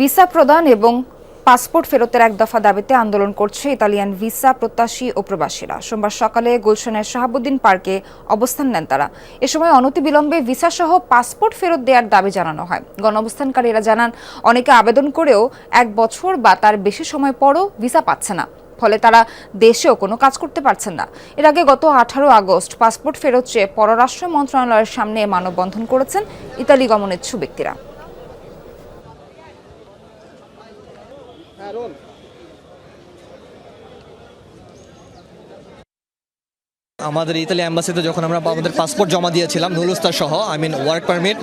Visa প্রদান এবং passport ফেরতের এক দফা দাবিতে আন্দোলন করছে ইতালিয়ান ভিসা প্রত্যাশী ও প্রবাসীরা। সোমবার সকালে গুলশানের শাহাবুদ্দিন পার্কে অবস্থান নেন তারা। এ সময় অনতিবিলম্বে ভিসা সহ পাসপোর্ট ফেরত দেওয়ার দাবি জানানো হয়। গণঅবস্থানকারীরা জানান, অনেকে আবেদন করেও এক বছর বা তার বেশি সময় পরও ভিসা পাচ্ছে না। ফলে তারা দেশেও কোনো কাজ করতে পারছেন না। এর আগে গত আঠারো আগস্ট পাসপোর্ট ফেরত চেয়ে পররাষ্ট্র মন্ত্রণালয়ের সামনে মানববন্ধন করেছেন ইতালি গমনেচ্ছু ব্যক্তিরা। আমাদের ইতালি অ্যাম্বাসিতে যখন আমরা আমাদের পাসপোর্ট জমা দিয়েছিলাম নুলুস্তার সহ আই মিন ওয়ার্ক পারমিট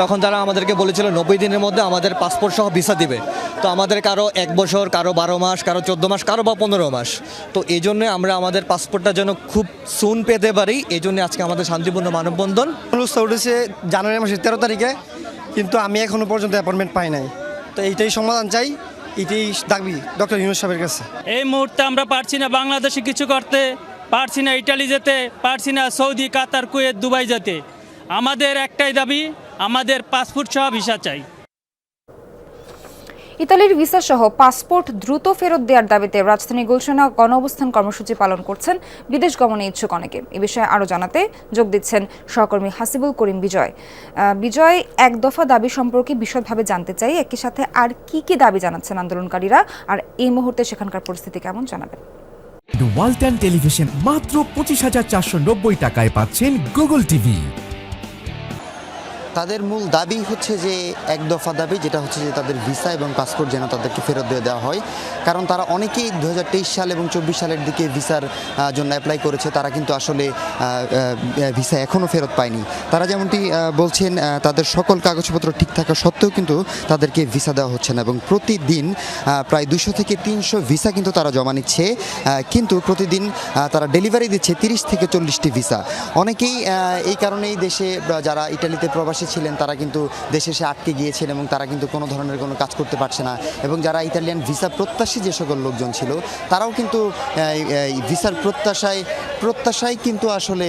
তখন তারা আমাদেরকে বলেছিল নব্বই দিনের মধ্যে আমাদের পাসপোর্ট সহ ভিসা দিবে। তো আমাদের কারও এক বছর কারও বারো মাস কারও চোদ্দ মাস কারও বা পনেরো মাস। তো এই জন্য আমরা আমাদের পাসপোর্টটা যেন খুব সুন পেতে পারি এই জন্য আজকে আমাদের শান্তিপূর্ণ মানববন্ধন। অনুষ্ঠান উঠেছে জানুয়ারি মাসের তেরো তারিখে কিন্তু আমি এখনও পর্যন্ত অ্যাপয়েন্টমেন্ট পাই নাই। তো এইটাই সমাধান চাই। এটাই দাবি ডক্টর ইউনুস সাহেবের কাছে। এই মুহূর্তে আমরা পারছি না বাংলাদেশে কিছু করতে, পারছি না ইটালি যেতে, পারছি না সৌদি, কাতার, কুয়েত, দুবাই যেতে। আমাদের একটাই দাবি, আমাদের পাসপোর্ট সহ ভিসা চাই। ইতালির ভিসা সহ পাসপোর্ট দ্রুত ফেরত দেওয়ার দাবিতে রাজধানী গুলশানা গণঅবস্থান কর্মসূচি পালন করছেন বিদেশ গমনে ইচ্ছুক অনেকে। এ বিষয়ে আরও জানাতে যোগ দিচ্ছেন সহকর্মী হাসিবুল করিম বিজয়। বিজয়, এক দফা দাবি সম্পর্কে বিশদভাবে জানতে চাই। একই সাথে আর কি কি দাবি জানাচ্ছেন আন্দোলনকারীরা? আর এই মুহূর্তে সেখানকার পরিস্থিতি কেমন জানাবেন? ওয়ালটন টেলিভিশন মাত্র পঁচিশ হাজার চারশো নব্বই টাকায় পাচ্ছেন গুগল টিভি তাদের মূল দাবি হচ্ছে যে এক দফা দাবি, যেটা হচ্ছে যে তাদের ভিসা এবং পাসপোর্ট যেন তাদেরকে ফেরত দিয়ে দেওয়া হয়। কারণ তারা অনেকেই দু হাজার তেইশ সাল এবং চব্বিশ সালের দিকে ভিসার জন্য অ্যাপ্লাই করেছে। তারা কিন্তু আসলে ভিসা এখনও ফেরত পায়নি। তারা যেমনটি বলছেন তাদের সকল কাগজপত্র ঠিক থাকা সত্ত্বেও কিন্তু তাদেরকে ভিসা দেওয়া হচ্ছে না। এবং প্রতিদিন প্রায় দুশো থেকে তিনশো ভিসা কিন্তু তারা জমা নিচ্ছে। কিন্তু প্রতিদিন তারা ডেলিভারি দিচ্ছে তিরিশ থেকে চল্লিশটি ভিসা। অনেকেই এই কারণেই দেশে যারা ইটালিতে প্রবাসী ছিলেন তারা কিন্তু দেশে এসে আটকে গিয়েছেন এবং তারা কিন্তু কোনো ধরনের কোনো কাজ করতে পারছে না। এবং যারা ইতালিয়ান ভিসা প্রত্যাশী যে সকল লোকজন ছিল তারাও কিন্তু ভিসার প্রত্যাশায় প্রত্যাশায় কিন্তু আসলে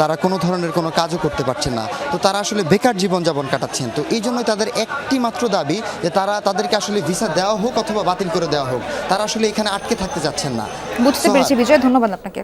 তারা কোনো ধরনের কোনো কাজও করতে পারছেন না। তো তারা আসলে বেকার জীবনযাপন কাটাচ্ছেন। তো এই জন্যই তাদের একটি মাত্র দাবি যে তারা তাদেরকে আসলে ভিসা দেওয়া হোক অথবা বাতিল করে দেওয়া হোক তারা আসলে এখানে আটকে থাকতে চাচ্ছেন না। বুঝতে পেরেছি বিজয় ধন্যবাদ আপনাকে।